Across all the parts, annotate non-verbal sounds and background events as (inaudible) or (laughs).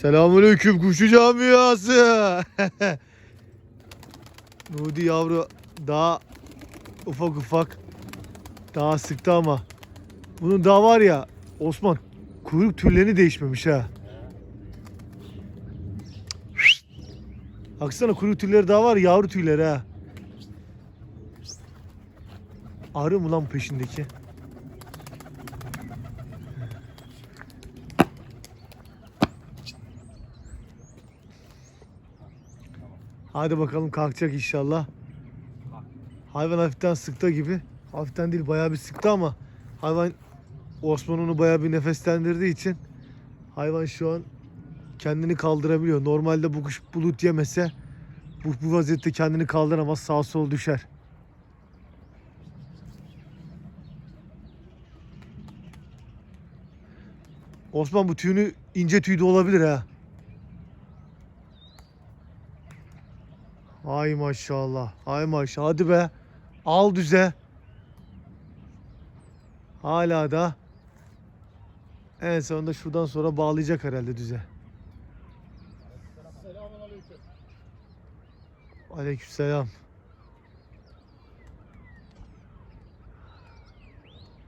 Selamünaleyküm kuşu camiası. (laughs) Nudi yavru daha ufak ufak daha sıktı ama bunun daha var ya Osman kuyruk tüllerini değişmemiş ha. Baksana kuyruk tülleri daha var yavru tüyleri ha. Arı mı lan peşindeki? Hadi bakalım kalkacak inşallah. Hayvan hafiften sıktı gibi. Hafiften değil bayağı bir sıktı ama hayvan Osman onu bayağı bir nefeslendirdiği için hayvan şu an kendini kaldırabiliyor. Normalde bu kuş bulut yemese bu, bu vaziyette kendini kaldıramaz sağ sol düşer. Osman bu tüyünü ince tüy de olabilir ha. Ay maşallah. Ay maşallah. Hadi be. Al düze. Hala da en sonunda şuradan sonra bağlayacak herhalde düze. Aleykümselam.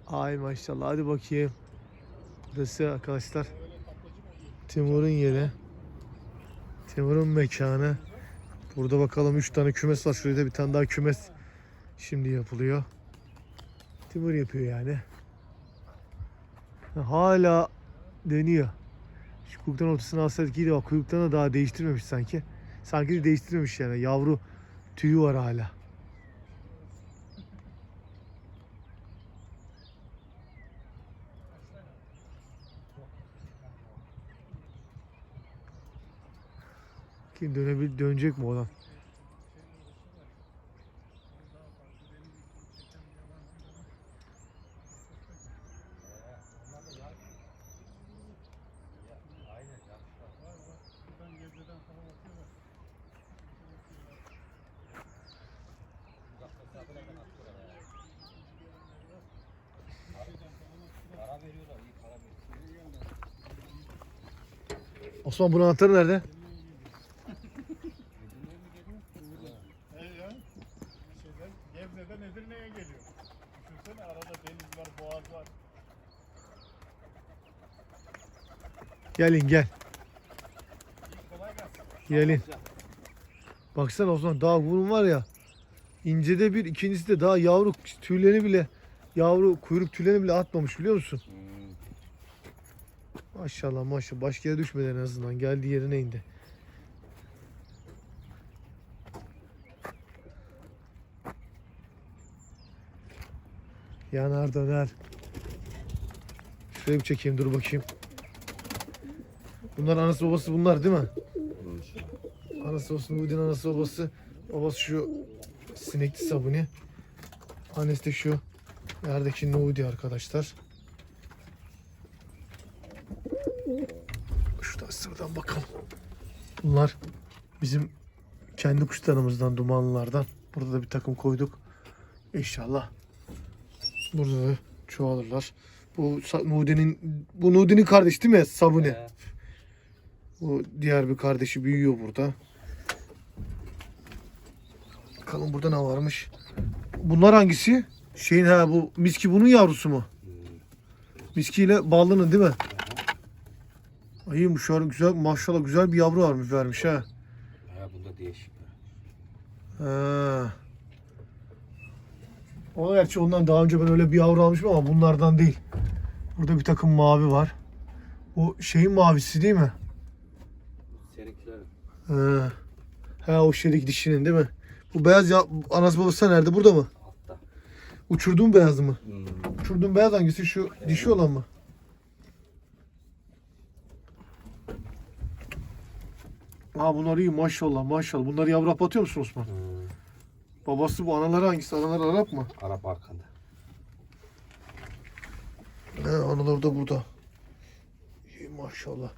Ay maşallah. Hadi bakayım. Burası arkadaşlar Timur'un yeri. Timur'un mekanı. Burada bakalım 3 tane kümes var. Şurada bir tane daha kümes şimdi yapılıyor. Timur yapıyor yani. Hala deniyor. Şu kuyruktan ortasına alsaydık iyiydi bak kuyruktan da daha değiştirmemiş sanki. Sanki de değiştirmemiş yani. Yavru tüyü var hala. Kim dönebil dönecek mi olan? Osman bunun anahtarı nerede? Gelin gel. Gelin. Baksana Osman daha burun var ya. İncede bir ikincisi de daha yavru tüylerini bile yavru kuyruk tüylerini bile atmamış biliyor musun? Maşallah maşallah başka yere düşmedi en azından geldiği yerine indi. Yanar döner. Şuraya bir çekeyim dur bakayım. Bunlar anası babası bunlar değil mi? Anası babası Nuri'nin anası babası. Babası şu sinekli sabuni. Annesi de şu yerdeki Nudi arkadaşlar. Şuradan sıradan bakalım. Bunlar bizim kendi kuşlarımızdan, dumanlılardan. Burada da bir takım koyduk. İnşallah. Burada da çoğalırlar. Bu Nudi'nin bu Nudi'nin kardeşi değil mi? Sabuni. Bu diğer bir kardeşi büyüyor burada. Bakalım burada ne varmış. Bunlar hangisi? Şeyin ha bu miski bunun yavrusu mu? Miski ile ballının değil mi? İyiymiş an güzel maşallah güzel bir yavru varmış vermiş ha. Ha bunda değişik. Ha. O gerçi ondan daha önce ben öyle bir yavru almışım ama bunlardan değil. Burada bir takım mavi var. O şeyin mavisi değil mi? Ha. Ha o şeydeki dişinin değil mi? Bu beyaz ya anası babası nerede? Burada mı? altta. Uçurduğun beyaz mı? Hmm. Uçurduğun beyaz hangisi? Şu dişi olan mı? Aa bunlar iyi maşallah maşallah. Bunları yavru atıyor musun Osman? Hmm. Babası bu anaları hangisi? Anaları Arap mı? Arap arkanda. He anaları da burada. İyi maşallah.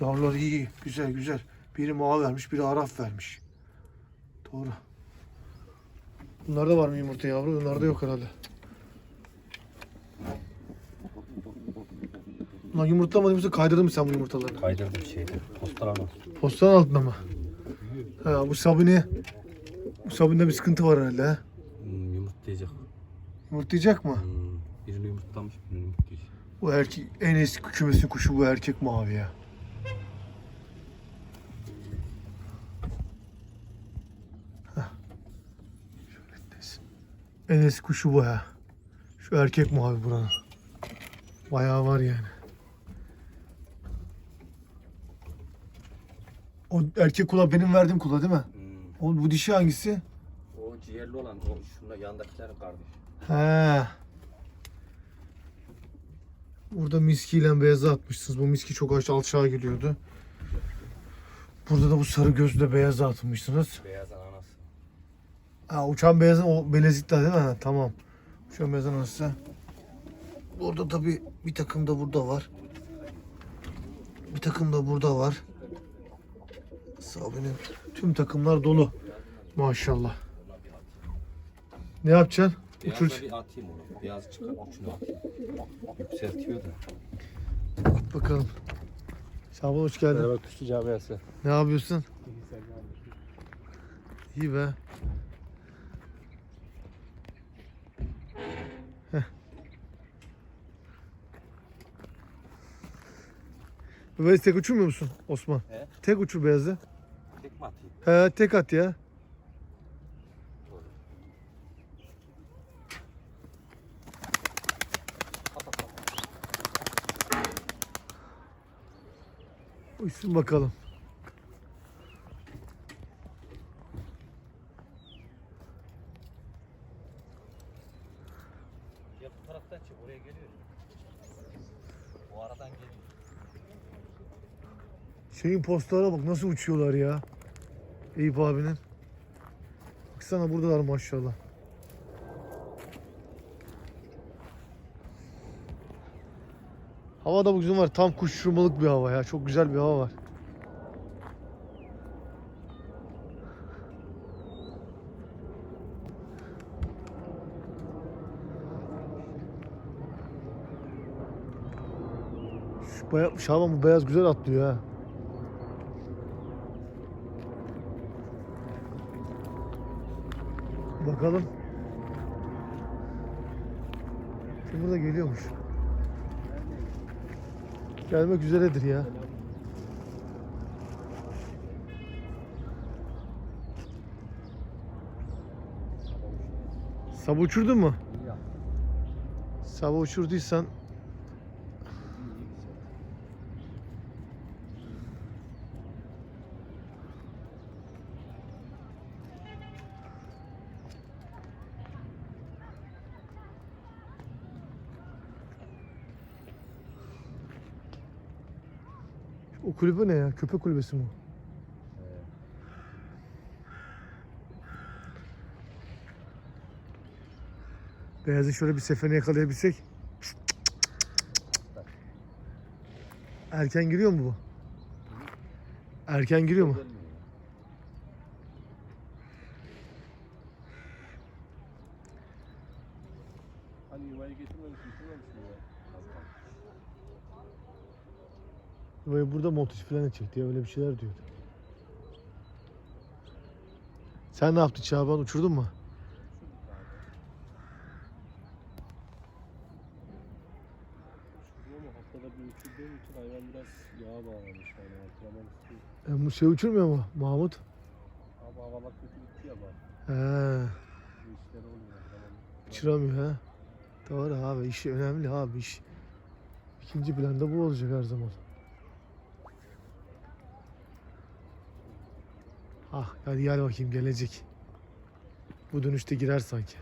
Yavrular iyi. Güzel güzel. Biri mavi vermiş, biri Arap vermiş. Doğru. Bunlarda var mı yumurta yavru? Bunlarda yok herhalde. Ulan yumurtlamadın mısın? Kaydırdın mı sen bu yumurtaları? Kaydırdım şeyde. Postalan Postanın altında mı? Ha, bu sabuni... Bu sabunde bir sıkıntı var herhalde ha. Hmm, yumurtlayacak. Yumurtlayacak mı? Hmm, birini yumurtlamış birini yumurtlayacak. Bu erkek en eski kümesin kuşu bu erkek mavi ya. En eski kuşu bu ya. Şu erkek mavi buranın. Bayağı var yani. O erkek kula benim verdiğim kula değil mi? Hmm. O bu dişi hangisi? O ciğerli olan o şunda yandakilerin kardeşi. He. Burada miskiyle beyazı atmışsınız. Bu miski çok aşağı aşağı geliyordu. Burada da bu sarı gözlü beyazı atmışsınız. Beyaz ananası. Ha, uçan beyazın o belezikler değil mi? Ha, tamam. Uçan beyazın nasıl? Burada tabi bir takım da burada var. Bir takım da burada var. Sabi'nin tüm takımlar dolu. Maşallah. Ne yapacaksın? Beyazla Uçur. bir atayım onu. Beyaz çıkar uçunu atayım. Yükseltiyor da. At bakalım. Şaban hoş geldin. Merhaba kuşçu camiası. Ne yapıyorsun? İyi be. Heh. Beyaz tek uçurmuyor musun Osman? He? Tek uçur beyazı. Tek mi atayım? He tek at ya. Uçsun bakalım. Şeyin postlara bak nasıl uçuyorlar ya. Eyüp abinin. Baksana buradalar maşallah. Hava da bugün var. Tam kuş uçurmalık bir hava ya. Çok güzel bir hava var. Şu baya, Şaban bu beyaz güzel atlıyor ha. Bakalım. Kim burada geliyormuş. Gelmek üzeredir ya. Sabah uçurdun mu? Sabah uçurduysan o kulübe ne ya? Köpek kulübesi mi? o? Beyazı şöyle bir sefene yakalayabilsek. Erken giriyor mu bu? Erken giriyor mu? Hani yuvayı getirmemiş, getirmemiş mi ya? Böyle burada montaj falan çekti ya öyle bir şeyler diyordu. Sen ne yaptın Şaban uçurdun mu? E, bu şey uçurmuyor mu Mahmut? Abi havalar kötü gitti ya bak. He, uçuramıyor ha. Doğru abi iş önemli abi iş. İkinci planda bu olacak her zaman. Ah hadi gel bakayım gelecek. Bu dönüşte girer sanki.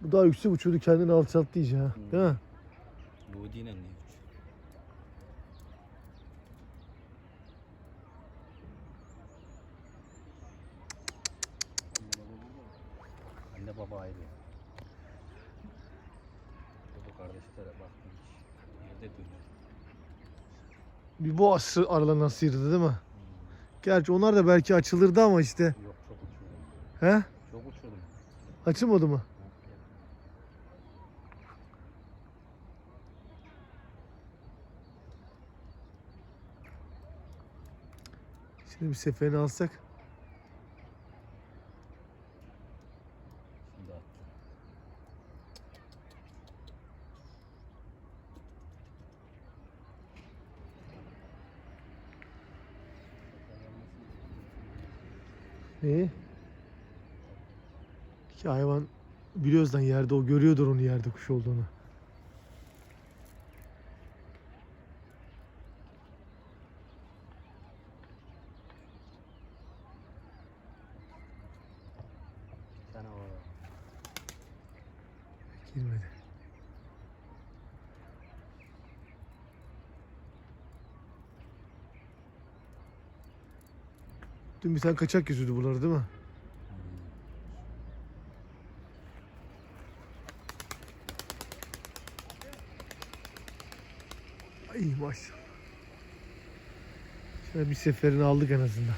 Bu daha yüksek uçuyordu kendini alçalttı iyice ha. Değil mi? Bu dinen ayrı. Bu kardeşlere baktım hiç. Yerde dönüyor. Bir boğaz sı- aralarından sıyırdı değil mi? Gerçi onlar da belki açılırdı ama işte. Yok çok uçurdum. He? Çok uçurdum. Açılmadı mı? Şimdi bir seferini alsak. Şimdi attı. Neyi? Ki hayvan biliyoruz lan yerde o görüyordur onu yerde kuş olduğunu. Dün bir tane kaçak yüzüydü buraları değil mi? Ay maşallah. Şöyle bir seferini aldık en azından.